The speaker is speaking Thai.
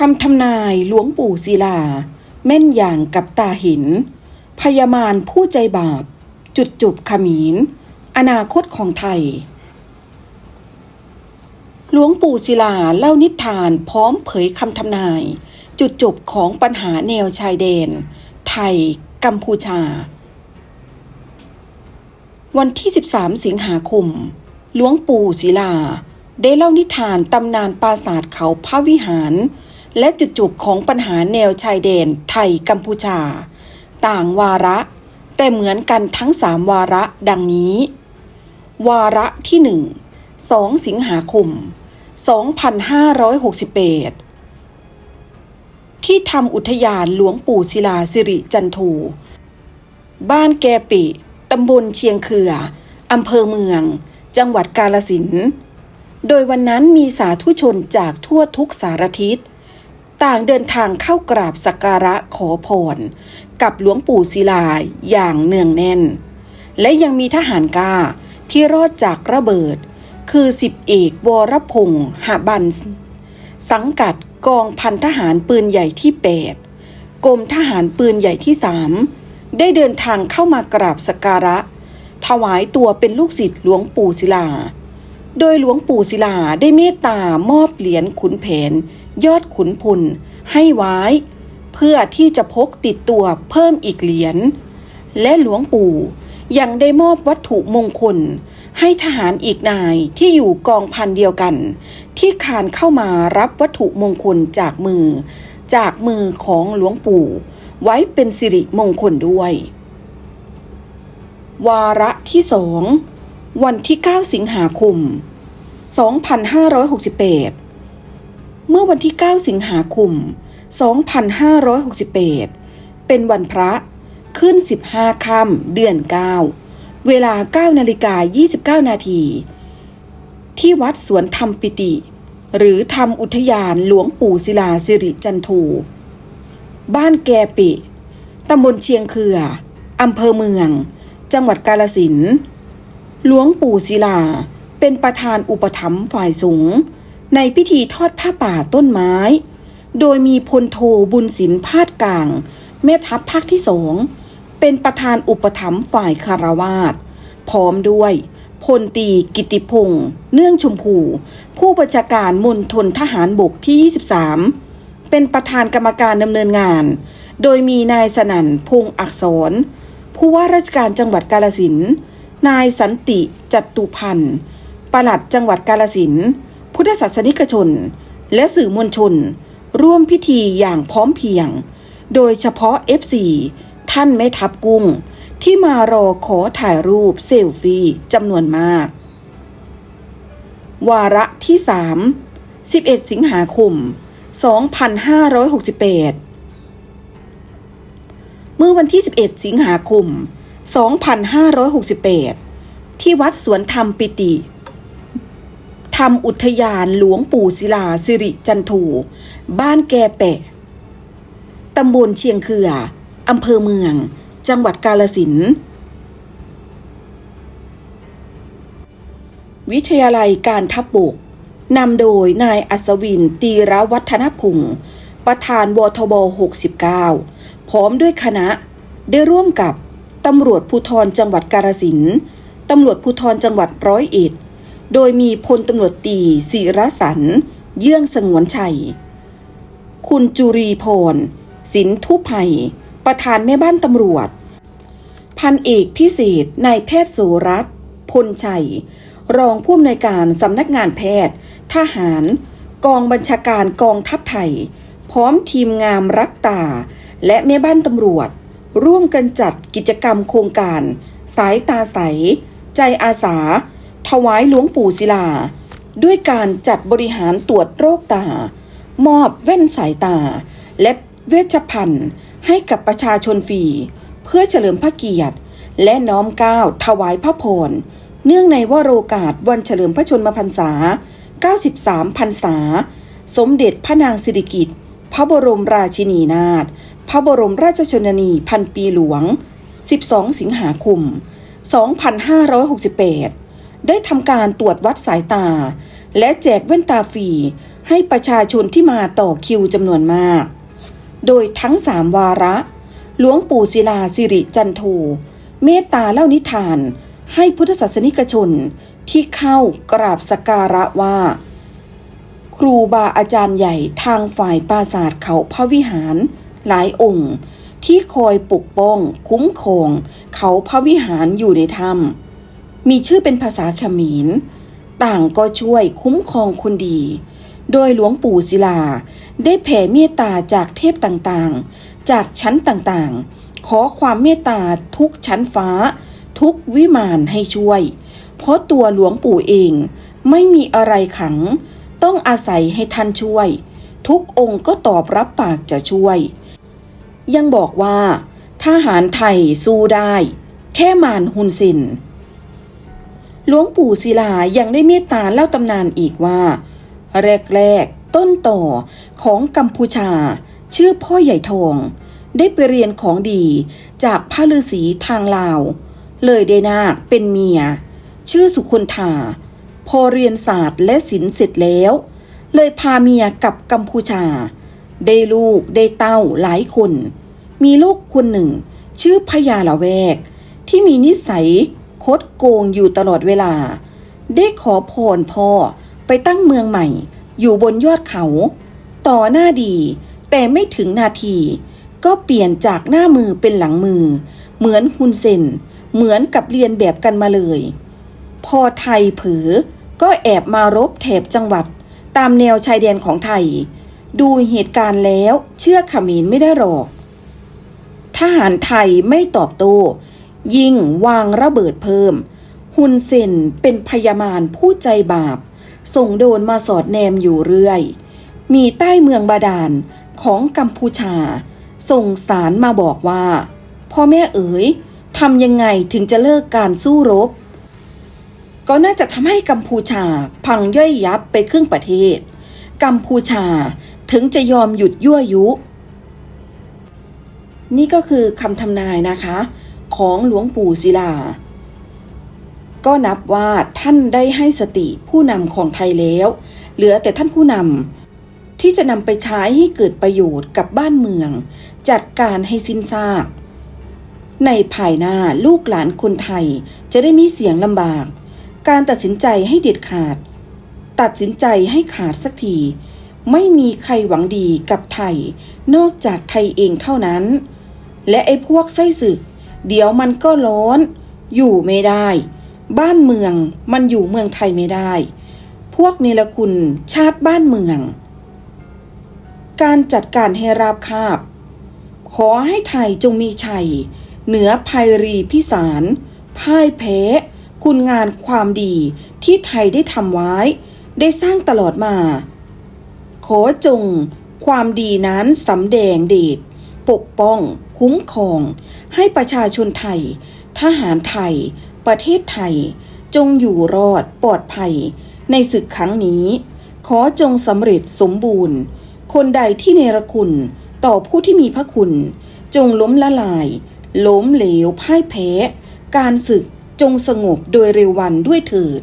คำทำนายหลวงปู่ศิลา แม่นอย่างกับตาหิน พยามารผู้ใจบาป จุดจบขมินอนาคตของไทย หลวงปู่ศิลาเล่านิทานพร้อมเผยคำทำนาย จุดจบของปัญหาแนวชายแดน ไทย กัมพูชา วันที่ 13 สิงหาคม หลวงปู่ศิลาได้เล่านิทานตำนานปราสาทเขาพระวิหาร และจุดจบของปัญหาแนวชายแดนไทยกัมพูชา ต่างวาระ แต่เหมือนกันทั้งสามวาระดังนี้ วาระที่หนึ่งสองสิงหาคม 2568 ที่ทำอุทยานหลวงปู่ศิลาสิริจันโทบ้านแกปิตำบลเชียงเขืออำเภอเมือง จังหวัดกาลสิน โดยวันนั้นมีสาธุชนจากทั่วทุกสารทิศ ต่างเดินทางเข้ากราบสักการะขอพร กับหลวงปู่ศิลาอย่างเนืองแน่น และยังมีทหารกล้าที่รอดจากระเบิด คือสิบเอกวรพงษ์หบัน สังกัดกองพันทหารปืนใหญ่ที่ 8กรมทหารปืนใหญ่ที่3ได้เดินทางเข้ามากราบสักการะ ถวายตัวเป็นลูกศิษย์หลวงปู่ศิลา โดยหลวงปู่ศิลาได้เมตตามอบเหรียญขุนแผน ยอดขุนพลให้ไว้ เพื่อที่จะพกติดตัวเพิ่มอีกเหรียญและหลวงปู่ยังได้มอบวัตถุมงคล ให้ทหารอีกนายที่อยู่กองพันเดียวกัน ที่คานเข้ามารับวัตถุมงคลจากมือ จากมือของหลวงปู่ ไว้เป็นสิริมงคลด้วย วาระที่สองวันที่ 9 สิงหาคม 2568เมื่อวันที่ 9 สิงหาคม 2568เป็นวันพระขึ้น 15 ค่ำเดือน 9 เวลา 9 นาฬิกา 29 นาที ที่วัดสวนธรรมปิติ หรือธรรมอุทยานหลวงปู่ศิลาสิริจันโทบ้านแกปิตำบลเชียงเขืออำเภอเมือง จังหวัดกาลสินหลวงปู่ศิลาเป็นประธานอุปถัมภ์ฝ่ายสงฆ์ ในพิธีทอดผ้าป่าต้นไม้ โดยมีพลโทบุญศิลป์พาดกลาง แม่ทัพภาคที่สอง เป็นประธานอุปถัมภ์ฝ่ายคารวาสพร้อมด้วยพลตีกิติพงษ์เนื่องชมพู ผู้บัญชาการมณฑลทหารบกที่ 23 เป็นประธานกรรมการดำเนินงาน โดยมีนายสนั่นพงษ์อักษร ผู้ว่าราชการจังหวัดกาลสินนายสันติจัตุพันธ์ปลัดจังหวัดกาลสิน พุทธศาสนิกชน และสื่อมวลชน ร่วมพิธีอย่างพร้อมเพียง โดยเฉพาะ FC ท่านแม่ทัพกุ้ง ที่มารอขอถ่ายรูปเซลฟี่จำนวนมาก วาระที่ 3 11 สิงหาคม 2568 เมื่อวันที่ 11 สิงหาคม 2568 ที่วัดสวนธรรมปิติ ธรรมอุทยานหลวงปู่ศิลาสิริจันโทบ้านแกแปะตำบลเชียงเขืออำเภอเมือง จังหวัดกาลสิน วิทยาลัยการทัพบบกนำโดยนายอัศวินตีรวัฒนพงศ์ประธานวทบ 69 พร้อมด้วยคณะได้ร่วมกับตำรวจภูธรจังหวัดกาฬสินตำรวจภูธรจังหวัดร้อยเอ็ด โดยมีพลตำรวจตีศิรสัน เยื่องสงวนชัย คุณจุรีพร สินทุภัย ประธานแม่บ้านตำรวจ พันเอกพิเศษนายแพทย์โสรัตน์พลชัย รองผู้อำนวยการสำนักงานแพทย์ ทหาร กองบัญชาการกองทัพไทย พร้อมทีมงามรักตา และแม่บ้านตำรวจ ร่วมกันจัดกิจกรรมโครงการ สายตาใส ใจอาสา ถวายหลวงปู่ศิลา ด้วยการจัดบริหารตรวจโรคตา มอบแว่นสายตา และเวชภัณฑ์ให้กับประชาชนฟรี เพื่อเฉลิมพระเกียรติ และน้อมเกล้าวถวายพระพรเนื่องในวโรกาสวันเฉลิมพระชนมพรรษา 93 พรรษา สมเด็จพระนางสิริกิติ์พระบรมราชินีนาถพระบรมราชชนนีพันปีหลวง 12 สิงหาคม 2568 ได้ทำการตรวจวัดสายตา และแจกแว่นตาฟรีให้ประชาชนที่มาต่อคิวจำนวนมาก โดยทั้งสามวาระ หลวงปู่ศิลาสิริจันโทเมตตาเล่านิทาน ให้พุทธศาสนิกชนที่เข้ากราบสกการะว่า ครูบาอาจารย์ใหญ่ทางฝ่ายปราสาทเขาพระวิหาร หลายองค์ ที่คอยปกป้องคุ้มครองเขาพระวิหารอยู่ในถ้ำ มีชื่อเป็นภาษาเขมร ต่างก็ช่วยคุ้มครองคนดี โดยหลวงปู่ศิลา ได้แผ่เมตตาจากเทพต่างๆ จากชั้นต่างๆ ขอความเมตตาทุกชั้นฟ้า ทุกวิมานให้ช่วย เพราะตัวหลวงปู่เองไม่มีอะไรขัง ต้องอาศัยให้ท่านช่วย ทุกองค์ก็ตอบรับปากจะช่วย ยังบอกว่าทหารไทยสู้ได้ แค่มานฮุนซิน หลวงปู่ศิลายังได้เมตตาเล่าตำนานอีกว่า แรกๆ ต้นต่อของกัมพูชา ชื่อพ่อใหญ่ทอง ได้ไปเรียนของดีจากพระฤาษีทางลาว เลยได้นาคเป็นเมีย ชื่อสุคนธาพอเรียนศาสตร์และศิลป์เสร็จแล้ว เลยพาเมียกับกัมพูชา ได้ลูกได้เต้าหลายคน มีลูกคนหนึ่ง ชื่อพญาละแวก ที่มีนิสัย คดโกงอยู่ตลอดเวลา ได้ขอพรพ่อไปตั้งเมืองใหม่ อยู่บนยอดเขา ต่อหน้าดี แต่ไม่ถึงนาที ก็เปลี่ยนจากหน้ามือเป็นหลังมือ เหมือนฮุนเซนเหมือนกับเรียนแบบกันมาเลย พอไทยเผลอก็แอบมารบแถบจังหวัด ตามแนวชายแดนของไทย ดูเหตุการณ์แล้วเชื่อขมินไม่ได้หรอก ทหารไทยไม่ตอบโต้ ยิงวางระเบิดเพิ่ม ฮุนเซนเป็นพยามารผู้ใจบาป ส่งโดนมาสอดแนมอยู่เรื่อย มีใต้เมืองบาดาลของกัมพูชา ส่งสารมาบอกว่าพ่อแม่เอ๋ยทำยังไงถึงจะเลิกการสู้รบ ก็น่าจะทำให้กัมพูชาพังย่อยยับไปครึ่งประเทศ กัมพูชาถึงจะยอมหยุดยั่วยุ นี่ก็คือคำทำนายนะคะ ของหลวงปู่ศิลา ก็นับว่าท่านได้ให้สติผู้นำของไทยแล้ว เหลือแต่ท่านผู้นำที่จะนำไปใช้ให้เกิดประโยชน์กับบ้านเมือง จัดการให้สิ้นซากในภายหน้าลูกหลานคนไทยจะได้มีเสียงลำบาก การตัดสินใจให้เด็ดขาด ตัดสินใจให้ขาดสักที ไม่มีใครหวังดีกับไทย นอกจากไทยเองเท่านั้น และไอ้พวกไส้ศึก เดี๋ยวมันก็ร้อน อยู่ไม่ได้ บ้านเมืองมันอยู่เมืองไทยไม่ได้ พวกเนรคุณชาติบ้านเมือง การจัดการให้ราบคาบ ขอให้ไทยจงมีชัย เหนือภัยรีพิสาร พ่ายแพ้ คุณงานความดีที่ไทยได้ทำไว้ ได้สร้างตลอดมา ขอจงความดีนั้นสำแดงเดช ปกป้อง คุ้มครอง ให้ประชาชนไทย ทหารไทย ประเทศไทย จงอยู่รอดปลอดภัย ในศึกครั้งนี้ ขอจงสำเร็จสมบูรณ์ คนใดที่เนรคุณต่อผู้ที่มีพระคุณ จงล้มละลาย ล้มเหลวพ่ายแพ้ การศึกจงสงบโดยเร็ววันด้วยเถิด